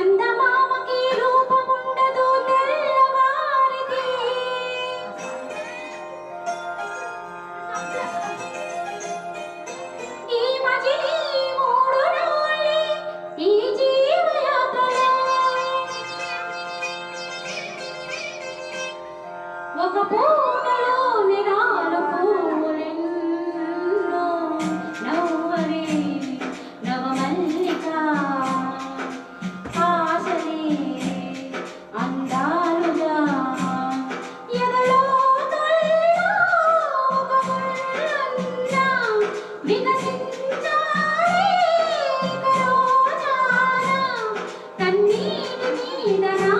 간다. 你的呢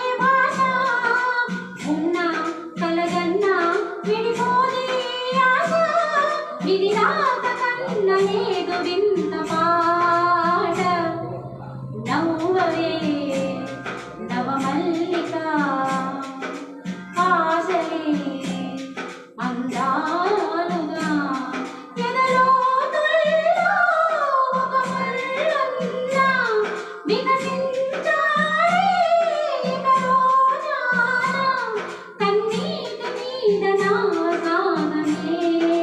వికసించాలి మీద నా సాగనేనా